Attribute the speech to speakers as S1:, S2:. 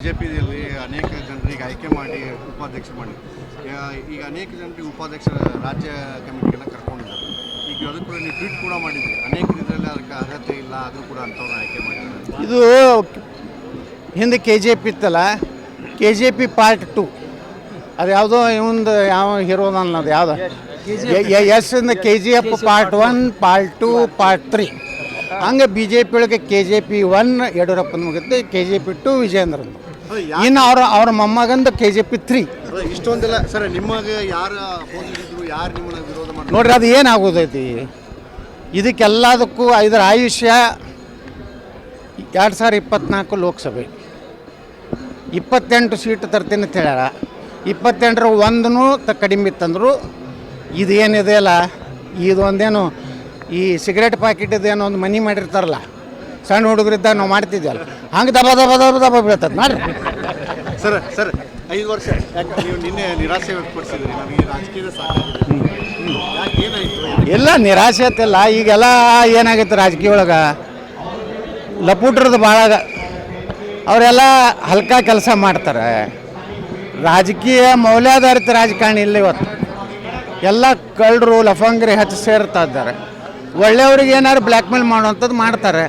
S1: ಬಿಜೆಪಿಯಲ್ಲಿ ಅನೇಕ ಜನರಿಗೆ ಆಯ್ಕೆ ಮಾಡಿ ಉಪಾಧ್ಯಕ್ಷ ಮಾಡಿ ಈಗ ಅನೇಕ ಜನರಿಗೆ ಉಪಾಧ್ಯಕ್ಷ ರಾಜ್ಯ ಕಮಿಟಿಗೆಲ್ಲ ಕರ್ಕೊಂಡಿದ್ದಾರೆ. ಈಗ ಅದು ಕೂಡ ನೀವು ಟ್ವೀಟ್ ಕೂಡ ಮಾಡಿದ್ರಿ. ಅನೇಕ ಇದರಲ್ಲಿ ಅದಕ್ಕೆ ಅರ್ಹತೆ ಇಲ್ಲ ಅದು ಕೂಡ ಅಂಥವ್ರನ್ನ ಆಯ್ಕೆ ಮಾಡಿದ್ದಾರೆ.
S2: ಇದು ಹಿಂದೆ ಕೆ ಜೆ ಪಿ ಇತ್ತಲ್ಲ K J P part two. ಅದು ಯಾವುದೋ ಇವಂದು ಯಾವ ಹೀರೋದ ಅನ್ನೋದು ಯಾವ್ದು? ಎಸ್ ಇಂದ K G F part one part two part three. ಹಂಗೆ ಬಿ ಜೆ ಪಿ ಒಳಗೆ ಕೆ ಜೆ ಪಿ ಒನ್ ಯಡಿಯೂರಪ್ಪನ ಮುಗಿತು ಕೆ ಜೆ ಪಿ ಟು
S1: ಯಾ-
S2: ಇನ್ನು ಅವ್ರ ಅವ್ರ ಮೊಮ್ಮಗಂದು ಕೆ ಜೆ ಪಿ ತ್ರೀ
S1: ಇಷ್ಟೊಂದಿಲ್ಲ ಸರ್ ನಿಮಗೆ ಯಾರು ಹೋಗಿದ್ರು ಯಾರು ನಿಮ್ಮನ್ನ ವಿರೋಧ ಮಾಡಿ
S2: ನೋಡ್ರಿ ಅದು ಏನಾಗೋದೈತಿ? ಇದಕ್ಕೆಲ್ಲದಕ್ಕೂ ಇದರ ಆಯುಷ್ಯ ಎರಡು ಸಾವಿರ ಇಪ್ಪತ್ನಾಲ್ಕು ಲೋಕಸಭೆ. ಇಪ್ಪತ್ತೆಂಟು ಸೀಟ್ ತರ್ತೀನಿ ಅಂತ ಹೇಳ್ಯಾರ. ಇಪ್ಪತ್ತೆಂಟರ ಒಂದೂ ತ ಕಡಿಮೆ ಇತ್ತಂದ್ರು ಇದು ಇದೊಂದೇನು ಈ ಸಿಗರೇಟ್ ಪ್ಯಾಕೆಟ್ ಇದೇನೋ ಒಂದು ಮನಿ ಮಾಡಿರ್ತಾರಲ್ಲ ಸಣ್ಣ ಹುಡುಗರಿದ್ದಾಗ ನಾವು ಮಾಡ್ತಿದ್ವಲ್ಲ. ಹಂಗೆ ದಬ ದಬ ದಬ ದಬ ಬೀಳ್ತದೆ ನೋಡ್ರಿ
S1: ಸರ್ ಸರ್ ಐದು ವರ್ಷ. ಯಾಕೆ ನೀವು ನಿನ್ನೆ ನಿರಾಸೆ ವ್ಯಕ್ತಪಡಿಸಿದ್ರಿ? ನನಗೆ ರಾಜಕೀಯದ ಸಾಕಾಗಿದೆ ಯಾಕೆ ಏನಾಯಿತು
S2: ಎಲ್ಲ ನಿರಾಸೆ ಆತಿಲ್ಲ ಈಗೆಲ್ಲ ಏನಾಗೈತೆ ರಾಜಕೀಯ ಒಳಗೆ? ಲಪೂಟ್ರದ್ದು ಭಾಳ ಅವರೆಲ್ಲ ಹಲ್ಕ ಕೆಲಸ ಮಾಡ್ತಾರೆ. ರಾಜಕೀಯ ಮೌಲ್ಯಾಧಾರಿತ ರಾಜಕಾರಣಿ ಇಲ್ಲ ಇವತ್ತು. ಎಲ್ಲ ಕಳ್ಳರು ಲಫಂಗ್ರಿ ಹಚ್ಚಿ ಸೇರ್ತಾ ಇದ್ದಾರೆ. ಒಳ್ಳೆಯವ್ರಿಗೆ ಏನಾದ್ರು ಬ್ಲ್ಯಾಕ್ಮೇಲ್ ಮಾಡುವಂಥದ್ದು ಮಾಡ್ತಾರೆ.